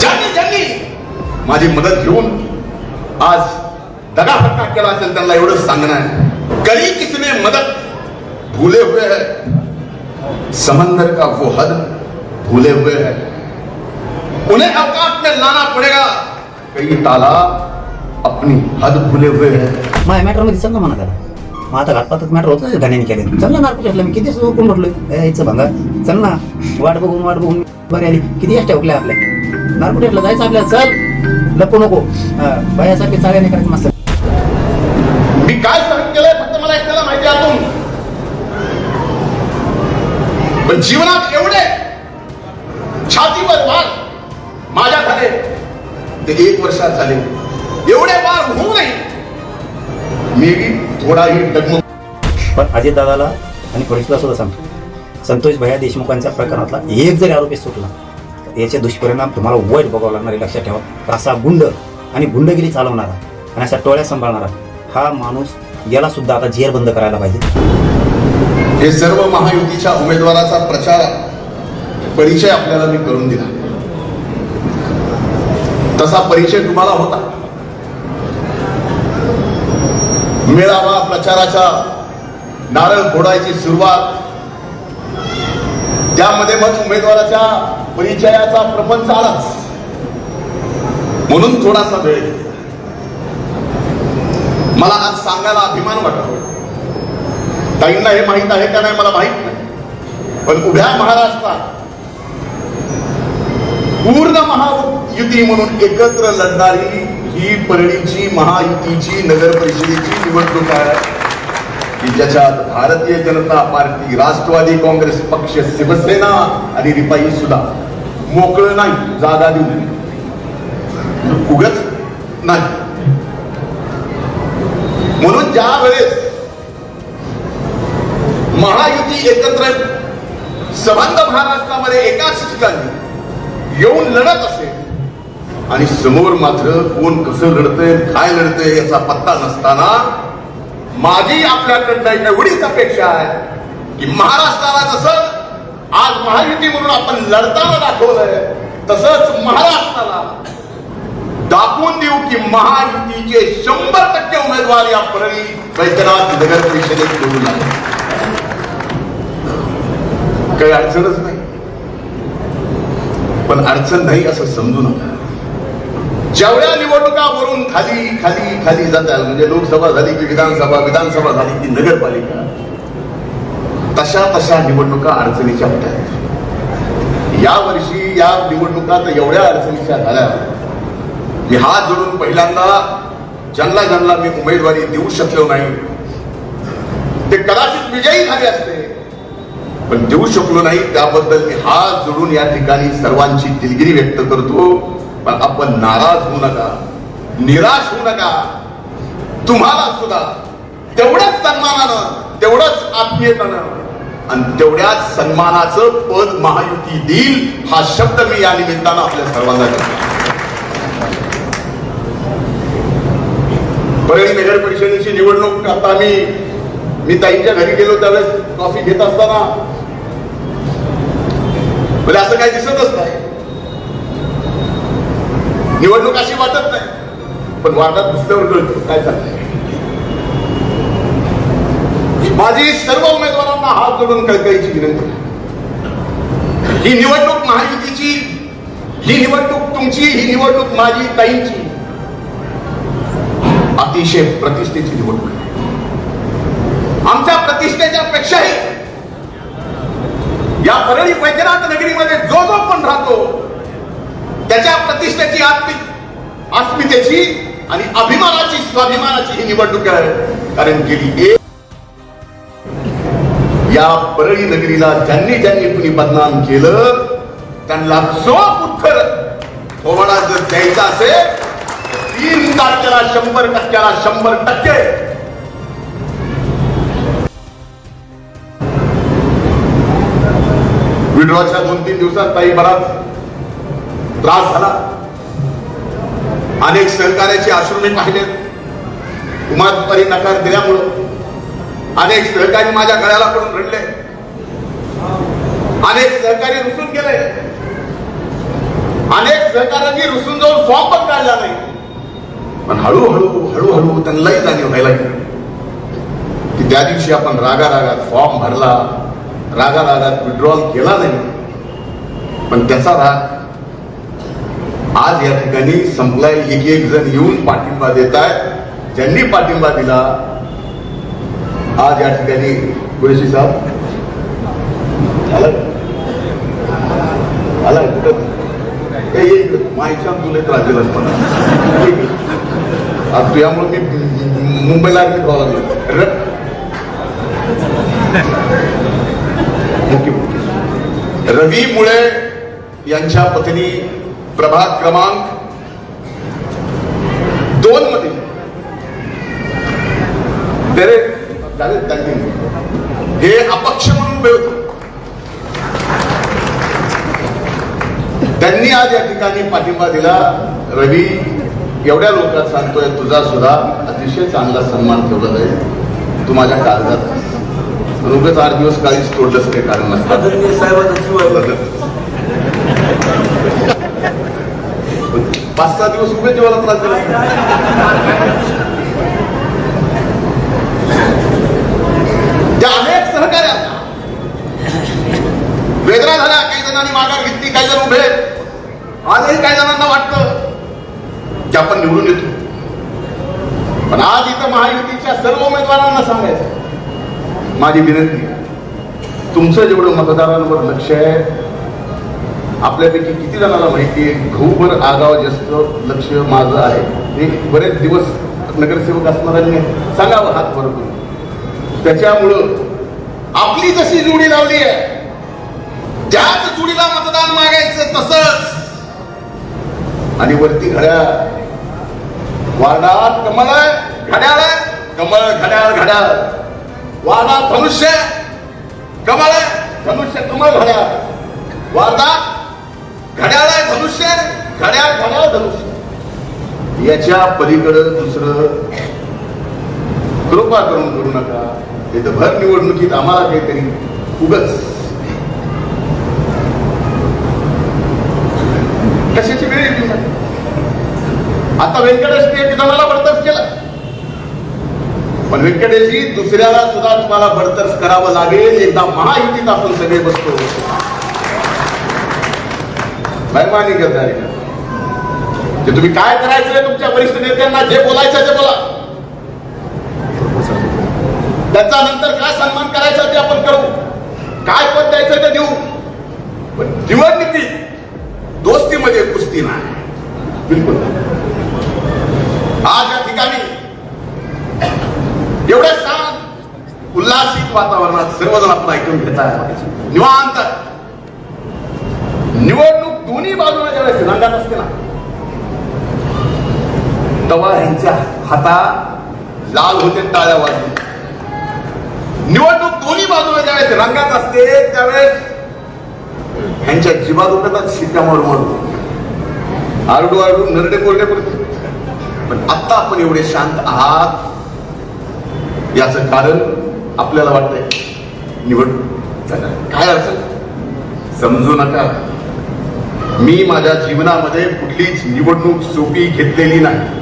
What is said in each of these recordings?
ज्यांनी ज्यांनी माझी मदत घेऊन आज दगाफटका केला असेल त्यांना एवढंच सांगणं आहे. करी किसने मदत भूले हुए है? समंदर का वो हद भूले हुए है? उन्हें अवकाश में लाना पड़ेगा। कई तालाब अपनी हद भूले हुए है। माझ्या मॅटरमध्ये चल ना म्हणा त्याला मग आता घातपातच मॅटर होतं घाण्याने केले. चल ना नारको मी किती उकून म्हटलोय यायचं भंगा चल ना. वाट बघून वाट बघून. बरे आली. किती एसट्या ठेवल्या आपल्या? नारको टेटला जायचं आपल्याला चल. लपू नको. बायासारखे चाळ्या नाही करायचं मस्त मी काय सहन केलंय फक्त मला एकट्याला माहिती आतून पण जीवनात एवढे छातीवर वार माझ्या झाले ते एक वर्षात झाले. एवढे वार होऊ नये. मी थोडाही डगमग. पण अजित दादाला आणि पोलिसला सुद्धा सांगतो. संतोष भैया देशमुखांच्या प्रकरणातला एक जरी आरोपी सुटला याचे दुष्परिणाम तुम्हाला वाईट बघावं लागणार आहे. लक्षात ठेवा. असा गुंड आणि गुंडगिरी चालवणारा आणि अशा टोळ्या सांभाळणारा हा माणूस याला सुद्धा आता झेर बंद करायला पाहिजे. हे सर्व महायुतीच्या उमेदवाराचा प्रचार परिचय आपल्याला मी करून दिला. तसा परिचय तुम्हाला होता. मेळावा प्रचाराच्या नारळ फोडायची सुरुवात त्यामध्ये मग उमेदवाराच्या परिचयाचा प्रपंच आलाच. म्हणून थोडासा वेळ घेतला. मला आज सांगायला अभिमान वाटतो. ताईंना हे माहीत आहे का नाही मला माहीत नाही. पण उभ्या महाराष्ट्रात पूर्ण महायुती म्हणून एकत्र लढणारी ही परळीची महायुतीची नगर परिषदेची निवडणूक आहे. की ज्याच्यात भारतीय जनता पार्टी राष्ट्रवादी काँग्रेस पक्ष शिवसेना आणि रिपाई सुद्धा मोकळं नाही जागा देऊन म्हणजे उगच नाही. म्हणून ज्या वेळेस महायुती एकत्र संबंध महाराष्ट्रामध्ये एकाच ठिकाणी येऊन लढत असेल आणि समोर मात्र कोण कसं लढतंय काय लढतंय याचा पत्ता नसताना माझी आपल्याकडनं एवढीच अपेक्षा आहे की महाराष्ट्राला जसं आज महायुती म्हणून आपण लढताना दाखवलंय तसंच महाराष्ट्राला दाखवून देऊ की महायुतीचे शंभर टक्के उमेदवार या परळी वैद्यनाथ नगर परिषदेत निवडून काही अडचणच नाही. पण अडचण नाही असं समजू नका. जेवढ्या निवडणुका वरून खाली खाली खाली जातात म्हणजे लोकसभा झाली की विधानसभा विधानसभा झाली की नगरपालिका तशा तशा निवडणुका अडचणीच्या होत्या. या वर्षी या निवडणुका तर एवढ्या अडचणीच्या झाल्या. मी हात जोडून पहिल्यांदा ज्यांना ज्यांना मी उमेदवारी देऊ शकलो नाही ते कदाचित विजयी झाले असते पण देऊ शकलो नाही. त्याबद्दल मी हात जोडून या ठिकाणी सर्वांची दिलगिरी व्यक्त करतो. पण आपण नाराज होऊ नका निराश होऊ नका. तुम्हाला सुद्धा तेवढ्याच सन्मानानं तेवढंच आत्मीयतानं आणि तेवढ्याच सन्मानाचं पद महायुती देईल हा शब्द मी या निमित्तानं आपल्या सर्वांना देतो. परळी नगर परिषदेची निवडणूक आता मी मी ताईंच्या घरी गेलो त्यावेळेस कॉफी घेत असताना. म्हणजे असं काही दिसतच नाही. निवडणूक अशी वाटत नाही. पण वाटत दुसऱ्यावर कळतो काय चाललंय? माझी सर्व उमेदवारांना हात जोडून कळकळीची विनंती ही निवडणूक महायुतीची ही निवडणूक तुमची ही निवडणूक माझी ताईंची अतिशय प्रतिष्ठेची निवडणूक आहे. आमच्या प्रतिष्ठेच्या पेक्षाही या परळी वैद्यनाथ नगरीमध्ये जो जो पण राहतो त्याच्या प्रतिष्ठेची आत्मिक अस्मितेची आणि अभिमानाची स्वाभिमानाची ही निवडणूक आहे. कारण गेली एक या परळी नगरीला ज्यांनी ज्यांनी कुणी बदनाम केलं त्यांना चोख उत्तर थोडा जर द्यायचा असेल तीन तारखेला शंभर टक्क्याला शंभर टक्के. विड्रॉच्या दोन तीन दिवसात काही बराच त्रास झाला. अनेक सहकार्याचे आश्रू मी पाहिले. उमादवारी नकार दिल्यामुळं अनेक सहकारी माझ्या गळ्याला पडून रडले. अनेक सहकारी रुसून गेले. अनेक सहकाऱ्यांनी रुसून जाऊन फॉर्म पण काढला नाही. पण हळूहळू हळूहळू त्यांनाही जाणीव व्हायला गेली की त्या दिवशी आपण रागा रागात फॉर्म भरला. रागा रागात विड्रॉल केला नाही. पण त्याचा राग आज या ठिकाणी संपलाय. एक एक जण येऊन पाठिंबा देत आहेत ज्यांनी पाठिंबा दिला आज या ठिकाणी कुरेशी साहेब. आला. आला. कुठं ए, माहिती तुला त्रास दिलास मला आज तुझ्यामुळे मी मुंबईला ऍडमिट व्हावं लागलं रवीमुळे रवी मुळे यांच्या पत्नी प्रभाग क्रमांक दोन मध्ये. तेरे झाले त्यांनी हे अपक्ष म्हणून उभे होते. त्यांनी आज या ठिकाणी पाठिंबा दिला. रवी एवढ्या लोकात सांगतोय तुझा सुद्धा अतिशय चांगला सन्मान ठेवला जाईल. तू माझ्या काळजात उगाच आठ दिवस काळीच तोडलंच काही कारण नसतं आदरणीय साहेबांचा जीव आहे पाच सहा दिवस उभे जेवायला त्रास दिला. त्या अनेक सहकार्या वेदना झाल्या. काही जणांनी माघार घेतली काही जण उभे. आहेत. आजही काही जणांना वाटतं की आपण निवडून येतो. पण आज इथं महायुतीच्या सर्व उमेदवारांना सांगायचं माझी विनंती तुमचं जेवढं मतदारांवर लक्ष आहे आपल्यापैकी किती जणांना माहिती आहे? घऊभर आगाव जास्त लक्ष माझं आहे. हे बरेच दिवस नगरसेवक असणाऱ्यांनी सांगावं हात वर त्याच्यामुळं आपली जशी जोडी लावली आहे त्याच जोडीला मतदान मागायचं तसंच. आणि वरती घड्याळ. वार्डात कमळ आहे घड्याळ आहे कमळ घड्याळ घड्याळ. वार्डात धनुष्य कमळ आहे धनुष्य कमळ घड्याळ. वार्डात घड्याळ आहे धनुष्य घड्याळ घड्याळ धनुष्य. याच्या पलीकडं दुसरं कृपा करून करू नका. हे तर भर निवडणुकीत आम्हाला काहीतरी उगच. कशाची वेळ येते आता व्यंकटेश व्यंकटेशने मला बडतर्फ केला. पण व्यंकटेशजी दुसऱ्याला सुद्धा तुम्हाला बडतर्फ करावं लागेल. एकदा महायुतीत आपण सगळे बसतो. बैमानी करणारे ते तुम्ही काय करायचंय तुमच्या वरिष्ठ नेत्यांना? जे बोलायचं ते बोला. त्याचा नंतर काय सन्मान करायचा ते आपण करू. काय पद द्यायचं ते देऊ. पण निवडणुकीत दोस्तीमध्ये कुस्ती नाही. बिलकुल आज या ठिकाणी एवढ्या छान उल्हासित वातावरणात सर्वजण आपण ऐकून घेत आहे निवांत. निवडणूक दोन्ही बाजूला ज्यावेळेस रंगात असते ना. तेव्हा ह्यांच्या हाता लाल होते टाळ्या वाजून निवडणूक दोन्ही बाजूला ज्यावेळेस रंगात असते त्यावेळेस ह्यांच्या जीवा दुखतात शिक्कामोर मारून आरडू आरडू नरडे कोरडे करतो पण आता आपण एवढे शांत आहात. याचं कारण आपल्याला वाटतंय निवडणूक झालं. काय अर्थ समजू नका. मी माझ्या जीवनामध्ये कुठलीच निवडणूक सोपी घेतलेली नाही.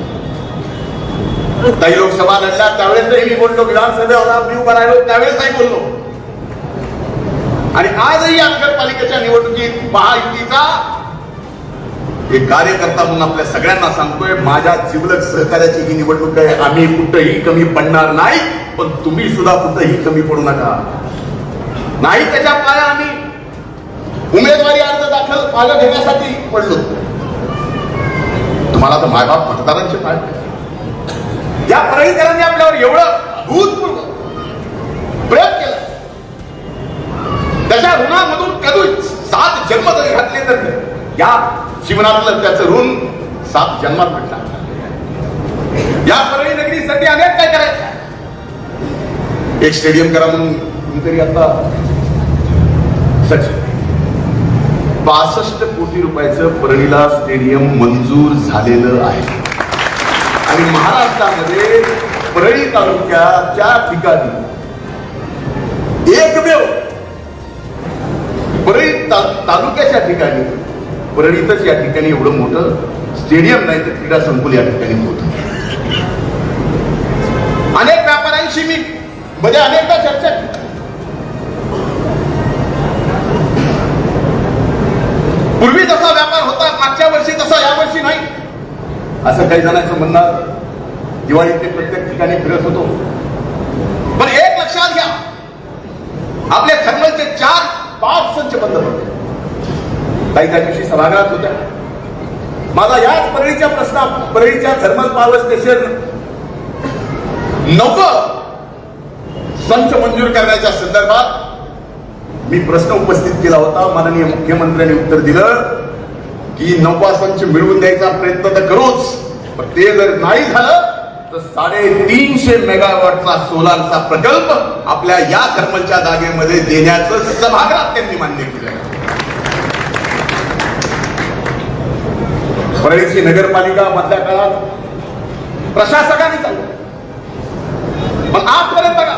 काही लोकसभा लढल्या त्यावेळेसही मी बोललो विधानसभेला मी उभा राहिलो त्यावेळेसही बोललो. आणि आजही या नगरपालिकेच्या निवडणुकीत महायुतीचा एक कार्यकर्ता म्हणून आपल्या सगळ्यांना सांगतोय माझ्या जिवलक सहकार्याची ही निवडणूक आहे. आम्ही कुठंही कमी पडणार नाही पण तुम्ही सुद्धा कुठंही कमी पडू नका. नाही त्याच्या पाया आम्ही उमेदवारी अर्ज दाखल मागं घेण्यासाठी पडलो. तुम्हाला तर मायबाप मतदारांचे पाय या परळीकरांनी आपल्यावर एवढं भूतपूर्व प्रयोग केला. त्याच्या ऋणामधून कधी सात जन्म जरी घातले तर या जीवनातलं त्याचं ऋण सात जन्मात भेटणार या परळी नगरीसाठी अनेक काय करायचं एक स्टेडियम करा म्हणून तरी आता सचिन. बासष्ट कोटी रुपयाचं परळीला स्टेडियम मंजूर झालेलं आहे. आणि महाराष्ट्रामध्ये परळी तालुक्याच्या ठिकाणी एकमेव परळी ता- तालुक्याच्या ठिकाणी परळीतच या ठिकाणी एवढं मोठं स्टेडियम नाही तर क्रीडा संकुल या ठिकाणी होतं. अनेक व्यापाऱ्यांशी मी म्हणजे अनेकदा चर्चा केली. पूर्वी जसा व्यापार होता मागच्या वर्षी तसा या वर्षी नाही. असं काही जणांचं म्हणणं दिवाळीत ते प्रत्येक ठिकाणी फिरत होतो. पण एक लक्षात घ्या आपल्या थर्मलचे चार पाच संच बंद होते काही त्या दिवशी सभागृहात होत्या. माझा याच परळीच्या प्रश्ना परळीच्या थर्मल पॉवर स्टेशन नवं संच मंजूर करण्याच्या संदर्भात मी प्रश्न उपस्थित केला होता माननीय मुख्यमंत्र्यांनी उत्तर दिलं की नववा मिळवून द्यायचा प्रयत्न तर करूच पण ते जर नाही झालं तर साडेतीनशे मेगावॉटचा सोलारचा प्रकल्प आपल्या या थर्मलच्या जागेमध्ये देण्याचं सभागृहात त्यांनी मान्य केलं. परळीची नगरपालिका मधल्या काळात प्रशासकाने चालू पण आजपर्यंत बघा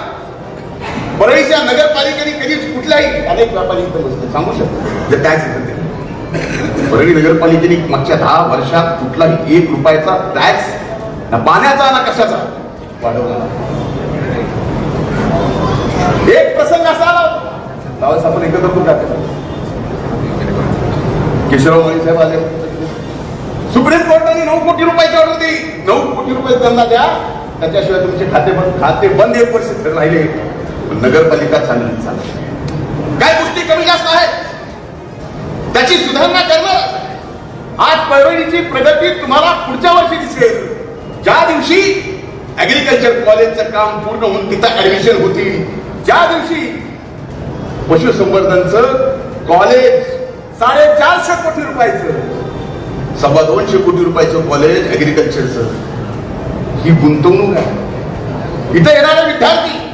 परळीच्या नगरपालिकेने कधीच कुठल्याही अनेक व्यापारी इथं सांगू शकतो? जे टॅक्स देते परळी नगरपालिकेने मागच्या दहा वर्षात कुठलाही एक रुपयाचा टॅक्स ना पाण्याचा ना कशाचा वाढवला एक प्रसंग असा आला होता. त्यावेळेस आपण एकत्र करून टाकतो केशवराव माळी साहेब आले. सुप्रीम कोर्टाने नऊ कोटी रुपयाची ऑर्डर दिली. नऊ कोटी रुपये त्यांना द्या. त्याच्याशिवाय तुमचे खाते बंद खाते बंद एक वर्ष राहिले. नगरपालिका चांगली चालली काय गोष्टी कमी जास्त आहेत? त्याची सुधारणा करणं आज परळीची प्रगती तुम्हाला पुढच्या वर्षी दिसेल. ज्या दिवशी ऍग्रिकल्चर कॉलेजचं काम पूर्ण होऊन तिथं ऍडमिशन होतील ज्या दिवशी पशुसंवर्धनचं कॉलेज साडेचारशे कोटी रुपयाचं सव्वा दोनशे कोटी रुपयाचं कॉलेज ऍग्रिकल्चरचं ही गुंतवणूक आहे. इथं येणारे विद्यार्थी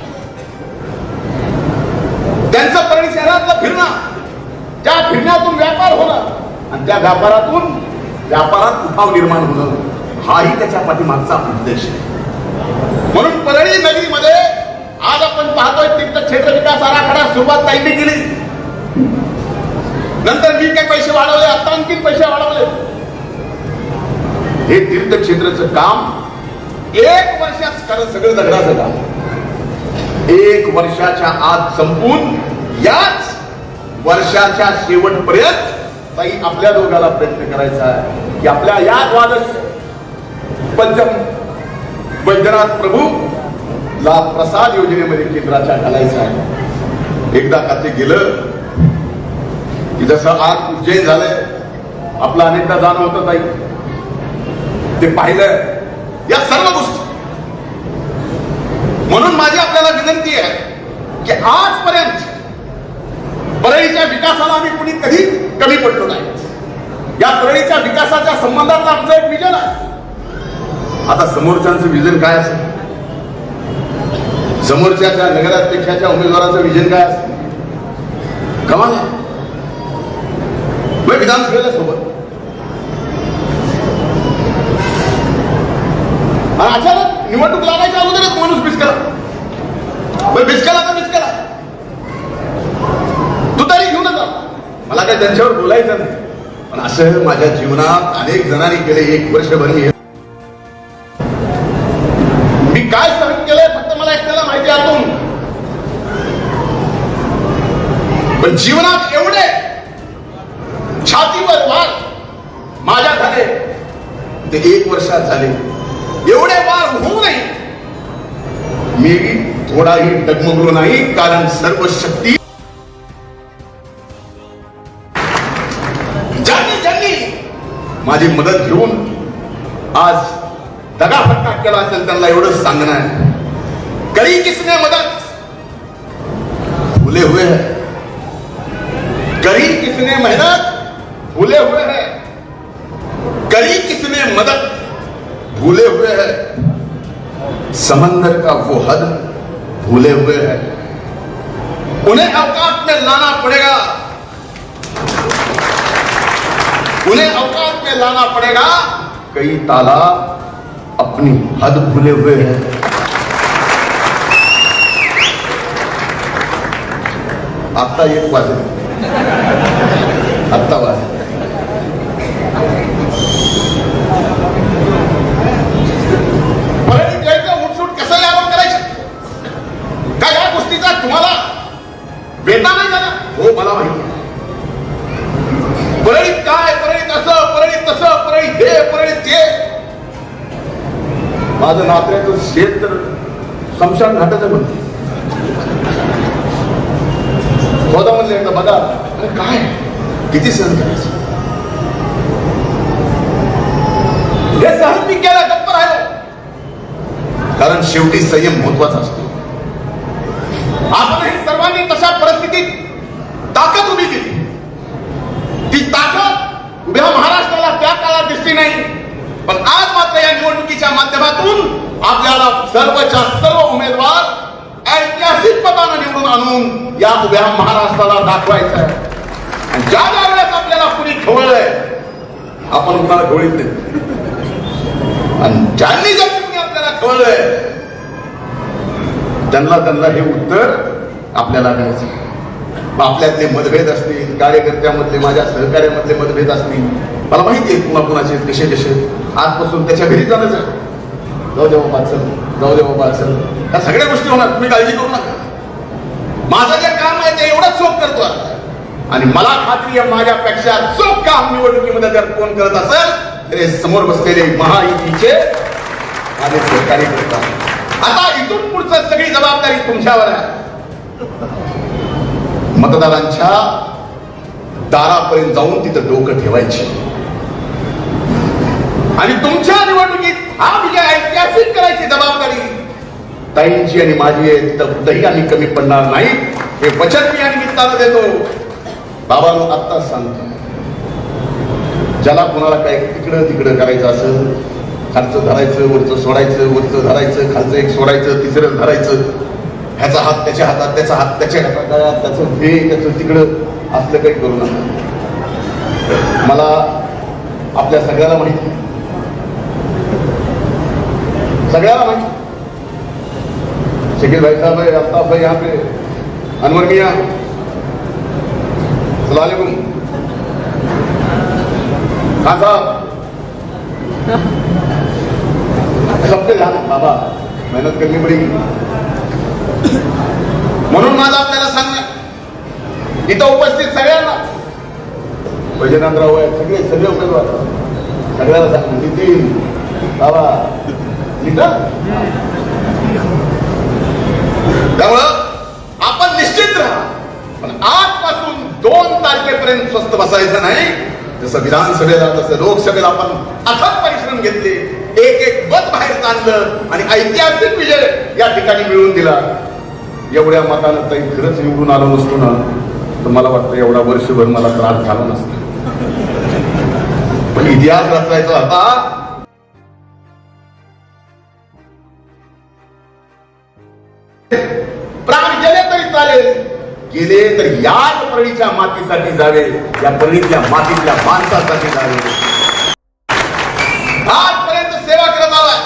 त्यांचं परळी शहरातलं फिरणं त्या फिरण्यातून व्यापार होणं आणि त्या व्यापारातून व्यापारात उठाव निर्माण होणं हाही त्याच्या पाठीमागचा उद्देश आहे. म्हणून परळी नगरीमध्ये आज आपण पाहतोय तीर्थक्षेत्र विकास आराखडा सुरुवात ताईंनी केली. नंतर मी काही पैसे वाढवले आता आणखी पैसे वाढवले. हे तीर्थक्षेत्राचं काम एक वर्षात कारण सगळं दगडाचं काम. एक वर्षाच्या आत संपून याच वर्षाच्या शेवटपर्यंत ताई आपल्या दोघाला प्रयत्न करायचा आहे. की आपल्या या द्वादश पंचम वैद्यनाथ प्रभू ला प्रसाद योजनेमध्ये केंद्राच्या घालायचा आहे. एकदा का ते गेलं की जसं आज उज्जैन झालंय आपलं अनेकदा जाणं होतं ताई. ते पाहिलंय. या सर्व गोष्टी. म्हणून माझी आपल्याला विनंती आहे की आजपर्यंत परळीच्या विकासाला आम्ही कुणी कधी कमी पडलो नाही. या परळीच्या विकासाच्या संबंधातलं आमचं एक विजन आहे. आता समोरच्यांचं विजन काय असेल? समोरच्याच्या नगराध्यक्षाच्या उमेदवाराचं विजन काय असेल? कमाल आहे. विधानसभेला सोबत. अचानक निवडणूक लागायच्या अगोदरच माणूस बिस्कला. बरं बिस्कला तर बिस्कला? केला जबाबदारी घेऊन मला काय त्यांच्यावर बोलायचं नाही. पण असं माझ्या जीवनात अनेक जणांनी केले एक वर्षभर मी मी काय सहन केलंय फक्त मला एकट्याला माहिती आतून पण जीवनात एवढे छातीवर वार माझ्या झाले ते एक वर्षात झाले. एवढे वार होऊ नये. मी थोडाही डगमगलो नाही कारण सर्व शक्ती समंदर का वो हद भूले हुए हैं। उन्हें अवकाश में लाना पड़ेगा। उन्हें अवकाश में लाना पड़ेगा। कई तालाब अपनी हद भूले हुए हैं। आता एक वाजले आत्ता वाजले बेता नाही झाला हो मला माहिती परळीत काय परळीत असं परळीत तसं परळीत हे परळीत ते. माझं नात्याचं शेत तर समशान घाटाचं म्हणते. बघा एकदा बघा अरे काय? किती सहन करायचं? हे सहन मी केला गप्प राहिलो. कारण शेवटी संयम महत्त्वाचा असतो. की नाही. पण आज मात्र या निवडणुकीच्या माध्यमातून आपल्याला सर्वच्या सर्व उमेदवार ऐतिहासिक पदानं निवडून आणून या उभ्या महाराष्ट्राला दाखवायचं आहे. ज्या ज्या वेळेस आपल्याला कुणी खवळलंय आपण कुणाला खवळीत नाही. आणि ज्यांनी ज्या कुणी आपल्याला खवळलंय त्यांना त्यांना हे उत्तर आपल्याला द्यायचं आपल्यातले मतभेद असतील कार्यकर्त्यामधले माझ्या सहकार्यामधले मतभेद असतील मला माहिती आहे पुन्हा कुणाचे कसे कसे आजपासून त्याच्या घरी जाणंच आहे जाऊ दे बाबा चल. जाऊ दे बाबा चल. या सगळ्या गोष्टी होणार तुम्ही काळजी करू नका. माझं जे काम आहे ते एवढंच चोख करतो आणि मला खात्री आहे माझ्यापेक्षा चोख काम निवडणुकीमध्ये जर कोण करत असेल तर हे समोर बसलेले महायुतीचे आणि सरकारी करतात आता इथून पुढचं सगळी जबाबदारी तुमच्यावर आहे. मतदारांच्या दारापर्यंत जाऊन तिथं डोकं ठेवायची. आणि तुमच्या निवडणुकीत हा विजय ऐतिहासिक करायची जबाबदारी. ताईंची आणि माझी आहे तर आम्ही कमी पडणार नाही. हे वचन मी या निमित्तानं देतो. बाबांनो आत्ताच सांगतो. ज्याला कोणाला काय तिकडं तिकडं करायचं असं खालचं धरायचं वरचं सोडायचं वरचं धरायचं खालचं एक सोडायचं तिसरं धरायचं ह्याचा हात त्याच्या हातात त्याचा हात त्याच्या हातात त्याचं हे त्याचं तिकडं असलं काही करू नका. मला आपल्या सगळ्याला माहिती सगळ्याला माहिती शकील भाई साहब है आफ्ताब भाई यहाँ पे. अनवर मिया. सलामकुम खान साहब. सबके ध्यान बाबा. मेहनत करनी पड़ेगी. म्हणून माझं आपल्याला सांगणं इथं उपस्थित सगळ्यांना. भजनांतराव आहेत सगळे सगळे उमेदवार. सगळ्याला सांग नितीन बाबा. त्यामुळं आपण निश्चित राहा. पण आजपासून दोन तारखेपर्यंत स्वस्त बसायचं नाही. जसं विधानसभेला तसं लोकसभेला आपण अथक परिश्रम घेतले. एक एक मत बाहेर आणलं आणि ऐतिहासिक विजय या ठिकाणी मिळवून दिला. एवढ्या मतानं ताई खरंच निवडून आलो नसतो ना तर मला वाटतं एवढा वर्षभर मला त्रास झाला नसता. पण इतिहास रचायचा होता. गेले तर याच परळीच्या मातीसाठी जावे या परळीतल्या मातीतल्या माणसासाठी जावे. आजपर्यंत सेवा करत आलाय.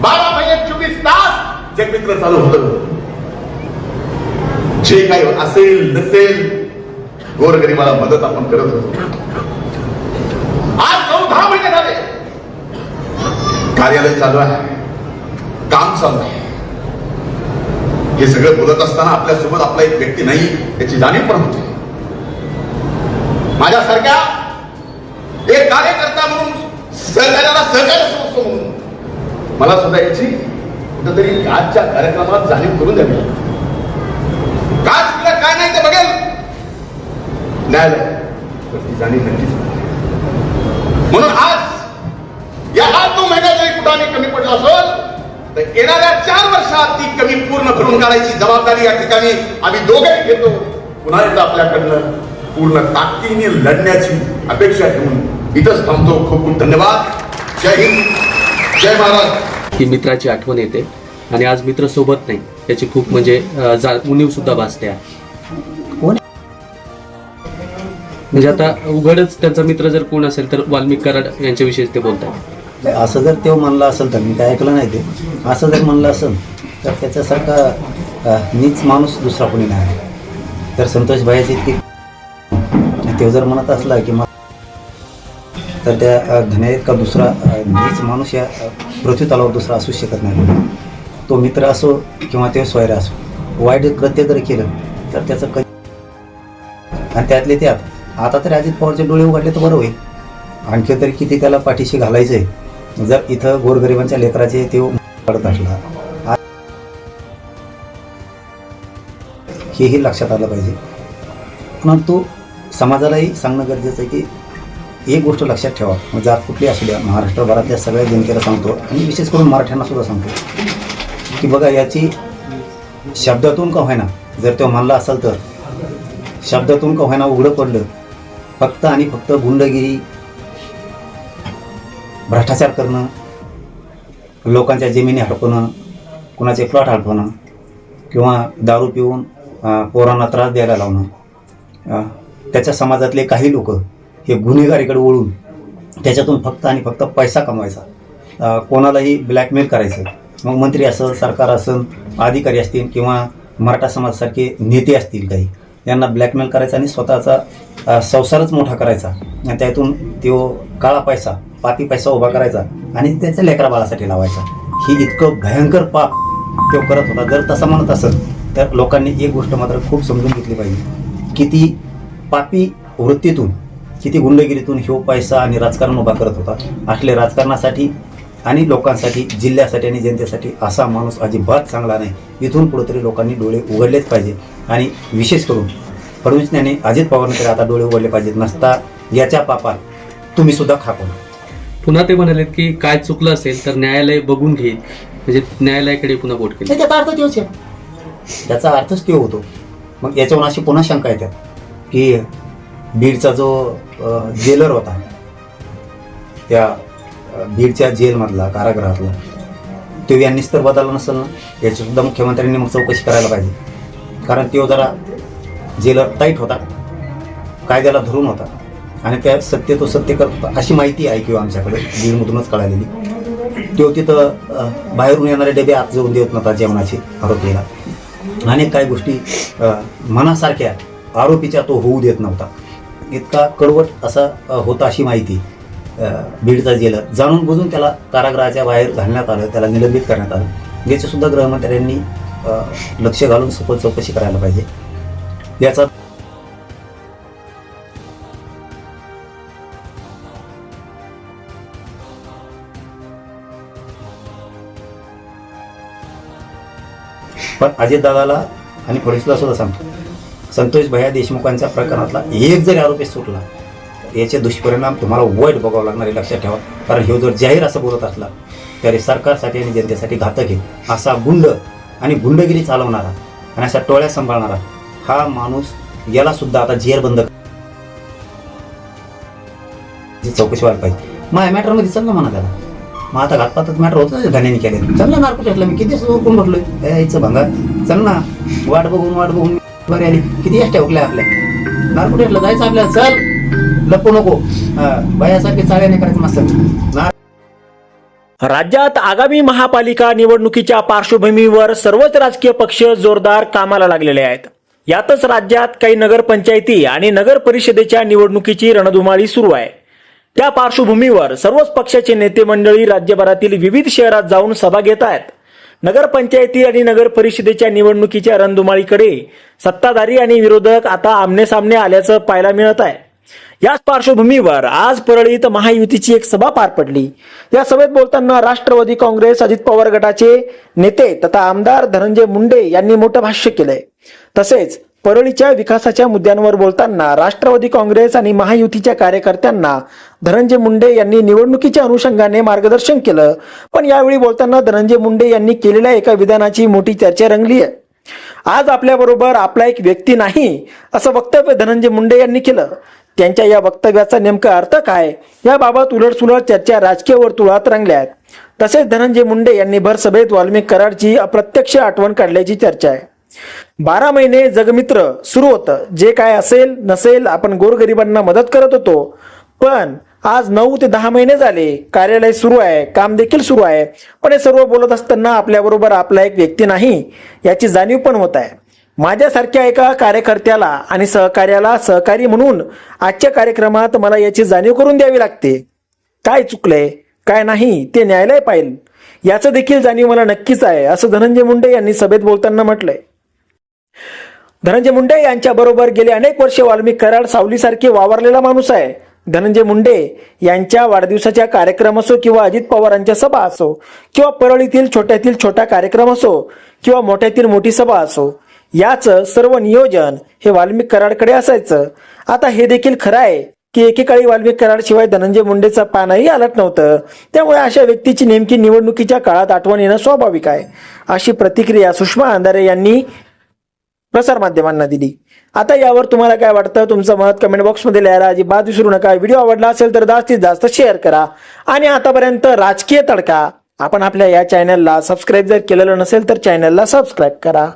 बारा महिने चोवीस तास जगमित्र चालू होत. जे काही असेल नसेल गोरगरिबाला मदत आपण करत होतो. आज नऊ दहा महिने झाले. कार्यालय चालू आहे. काम चालू आहे. हे सगळं बोलत असताना आपल्यासोबत आपला एक व्यक्ती नाही याची जाणीव पण होते. माझ्यासारख्या एक कार्यकर्ता म्हणून सहकार्याला सहकार्य समजतो म्हणून मला सुद्धा याची कुठंतरी आजच्या कार्यक्रमात जाणीव करून द्यावी काच काय चुकलं काय नाही ते बघेल. न्यायालय ती जाणीव नक्कीच म्हणून आज या आठ नऊ महिन्यात जरी कुठं आम्ही कमी पडला असेल तर येणाऱ्या चार वर्षात ती कमी पूर्ण करून काढायची जबाबदारी या ठिकाणी आम्ही दोघेही घेतो. पुन्हा एकदा आपल्याकडनं पूर्ण ताकदीने लढण्याची अपेक्षा ठेवून इथंच थांबतो. खूप खूप धन्यवाद. जय हिंद. जय महाराज ही मित्राची आठवण येते. आणि आज मित्र सोबत नाही. याची खूप म्हणजे उणीव सुद्धा भासते. म्हणजे आता उघडच त्यांचा मित्र जर कोण असेल तर वाल्मिक कराड यांच्याविषयी ते बोलतात. असं जर तो म्हणला असेल तर मी काय ऐकलं नाही ते. असं जर म्हणलं असेल तर त्याच्यासारखा नीच माणूस दुसरा कोणी नाही. तर संतोष भाईची इतकी तो जर म्हणत असला की मग तर त्या धने धन्या इतका दुसरा नीच माणूस या पृथ्वी तलावर दुसरा असू शकत नाही. तो मित्र असो किंवा ते स्वैर असो वाईट कृत्य जर केलं तर त्याचं कधी आणि त्यातले त्यात आता तरी अजित पवारचे डोळे उघडले तर बरं होईल. आणखी तरी किती त्याला पाठीशी घालायचं आहे जर इथं गोरगरिबांच्या लेकराचे ते पडत असला हेही लक्षात आलं पाहिजे. परंतु समाजालाही सांगणं गरजेचं आहे की एक गोष्ट लक्षात ठेवा. म्हणजे मग जात कुठली असू द्या महाराष्ट्रभरातल्या सगळ्या जनतेला सांगतो आणि विशेष करून मराठ्यांना सुद्धा सांगतो. की बघा याची शब्दातून का होईना जर तो मानला असेल तर शब्दातून का होईना उघडं पडलं फक्त आणि फक्त गुंडगिरी भ्रष्टाचार करणं लोकांच्या जमिनी हडपणं कुणाचे प्लॉट हडपणं किंवा दारू पिऊन पोरांना त्रास द्यायला लावणं. त्याच्या समाजातले काही लोक हे गुन्हेगारीकडे वळून त्याच्यातून फक्त आणि फक्त पैसा कमवायचा. कोणालाही ब्लॅकमेल करायचं. मग मंत्री असं सरकार असेल अधिकारी असतील किंवा मराठा समाजासारखे नेते असतील काही यांना ब्लॅकमेल करायचा आणि स्वतःचा संसारच मोठा करायचा. आणि त्यातून तो काळा पैसा पापी पैसा उभा करायचा आणि त्याच्या लेकरा बाळासाठी लावायचा. ही इतकं भयंकर पाप तो करत होता. जर तसं म्हणत असेल तर लोकांनी एक गोष्ट मात्र खूप समजून घेतली पाहिजे. किती पापी वृत्तीतून किती गुंडगिरीतून ह्यो पैसा आणि राजकारण उभा करत होता. असले राजकारणासाठी आणि लोकांसाठी जिल्ह्यासाठी आणि जनतेसाठी असा माणूस अजिबात चांगला नाही. इथून पुढे तरी लोकांनी डोळे उघडलेच पाहिजे. आणि विशेष करून फडणवीसने अजित पवारने तरी आता डोळे उघडले पाहिजेत नसता याच्या पापात तुम्ही सुद्धा खापा पुन्हा ते म्हणालेत की काय चुकलं असेल तर न्यायालय बघून घेईल. म्हणजे न्यायालयाकडे पुन्हा बोट केली. त्याचा अर्थ तोच आहे. त्याचा अर्थच तो होतो. मग याच्यावरून अशी पुन्हा शंका येतात की बीडचा जो जेलर होता त्या बीडच्या जेलमधला कारागृहातला. तो यांनीच तर बदलला नसेल ना? याचीसुद्धा मुख्यमंत्र्यांनी मग चौकशी करायला पाहिजे. कारण तो जरा जेलर टाईट होता. कायद्याला धरून होता. आणि त्या सत्य तो सत्य करत होता. अशी माहिती आहे किंवा आमच्याकडे बीडमधूनच कळालेली. तो तिथं बाहेरून येणारे डबे आत जाऊन देत नव्हता जेवणाचे आरोपीला. अनेक काही गोष्टी मनासारख्या आरोपीच्या तो होऊ देत नव्हता. इतका कडवट असा होता अशी माहिती. बीडचा जेलर जाणून बुजून त्याला कारागृहाच्या बाहेर घालण्यात आलं त्याला निलंबित करण्यात आलं. याची सुद्धा गृहमंत्र्यांनी लक्ष घालून सखोल चौकशी करायला पाहिजे. याचा पण अजितदादाला आणि फडणवीसला सुद्धा सांगतो. संतोष भैया देशमुखांच्या प्रकरणातला एक जरी आरोपी सुटला याचे दुष्परिणाम तुम्हाला वाईट बघावं लागणार आहे लक्षात ठेवा. कारण हे जर जाहीर असं बोलत असला तरी सरकारसाठी आणि जनतेसाठी घातक आहे. असा गुंड आणि गुंडगिरी चालवणारा आणि अशा टोळ्या सांभाळणारा हा माणूस याला सुद्धा आता जेर बंद चौकशी व्हायला पाहिजे. माझ्या मॅटरमध्ये चल ना म्हणा त्याला. मग आता घातपातच मॅटर होतं घाण्याने केले चल ना मी किती कोण भरलोय यायचं भंगा. चल ना वाट बघून वाट बघून बरे आली. किती एसट्या उकल्या आपल्या. नार्को टेस्टला जायचं आपल्याला चल. लपू नको. हा, चाळ्या नाही करायचं मस्त राज्यात आगामी महापालिका निवडणुकीच्या पार्श्वभूमीवर सर्वच राजकीय पक्ष जोरदार कामाला लागलेले आहेत. यातच राज्यात काही नगरपंचायती आणि नगर परिषदेच्या निवडणुकीची रणधुमाळी सुरू आहे. त्या पार्श्वभूमीवर सर्वच पक्षाचे नेते मंडळी राज्यभरातील विविध शहरात जाऊन सभा घेत आहेत. नगरपंचायती आणि नगर परिषदेच्या निवडणुकीच्या रणधुमाळीकडे सत्ताधारी आणि विरोधक आता आमनेसामने आल्याचं पाहायला मिळत आहे. याच पार्श्वभूमीवर आज परळीत महायुतीची एक सभा पार पडली. या सभेत बोलताना राष्ट्रवादी काँग्रेस अजित पवार गटाचे नेते तथा आमदार धनंजय मुंडे यांनी मोठं भाष्य केलंय. तसेच परळीच्या विकासाच्या मुद्द्यांवर बोलताना राष्ट्रवादी काँग्रेस आणि महायुतीच्या कार्यकर्त्यांना धनंजय मुंडे यांनी निवडणुकीच्या अनुषंगाने मार्गदर्शन केलं. पण यावेळी बोलताना धनंजय मुंडे यांनी केलेल्या एका विधानाची मोठी चर्चा रंगली आहे. आज आपल्याबरोबर आपला एक व्यक्ती नाही असं वक्तव्य धनंजय मुंडे यांनी केलं. त्यांच्या या वक्तव्याचा नेमका अर्थ काय? याबाबत उलटसुलट चर्चा राजकीय वर्तुळात रंगल्या आहेत तसेच धनंजय मुंडे यांनी भर सभेत वाल्मिक कराडची अप्रत्यक्ष आठवण काढल्याची चर्चा आहे. बारा महिने जगमित्र सुरू होतं. जे काय असेल नसेल आपण गोरगरिबांना मदत करत होतो. पण आज नऊ ते दहा महिने झाले. कार्यालय सुरू आहे काम देखील सुरू आहे. पण हे सर्व बोलत असताना आपल्याबरोबर आपला एक व्यक्ती नाही याची जाणीव पण होत आहे. माझ्यासारख्या एका कार्यकर्त्याला आणि सहकार्याला सहकारी म्हणून आजच्या कार्यक्रमात मला याची जाणीव करून द्यावी लागते. काय चुकलंय? काय नाही? ते न्यायालय पाहिल. याचं देखील जाणीव मला नक्कीच आहे असं धनंजय मुंडे यांनी सभेत बोलताना म्हटलंय. धनंजय मुंडे यांच्या बरोबर गेले अनेक वर्षे वाल्मिक कराड सावलीसारखे वावरलेला माणूस आहे. धनंजय मुंडे यांच्या वाढदिवसाच्या कार्यक्रम असो किंवा अजित पवारांच्या सभा असो किंवा परळीतील छोट्यातील छोटा कार्यक्रम असो किंवा मोठ्यातील मोठी सभा असो याचं सर्व नियोजन हे वाल्मिक कराडकडे असायचं. आता हे देखील खरं आहे की एकेकाळी वाल्मिक कराड शिवाय धनंजय मुंडेचं पानही आलत नव्हतं. त्यामुळे अशा व्यक्तीची नेमकी निवडणुकीच्या काळात आठवण येणं स्वाभाविक आहे. अशी प्रतिक्रिया सुषमा अंधारे यांनी प्रसारमाध्यमांना दिली. आता यावर तुम्हाला काय वाटतं? तुमचं मत कमेंट बॉक्समध्ये लिहायला अजिबात विसरू नका. व्हिडिओ आवडला असेल तर जास्तीत जास्त शेअर करा. आणि आतापर्यंत राजकीय तडका आपण आपल्या या चॅनलला सबस्क्राईब जर केलेलं नसेल तर चॅनलला सबस्क्राईब करा.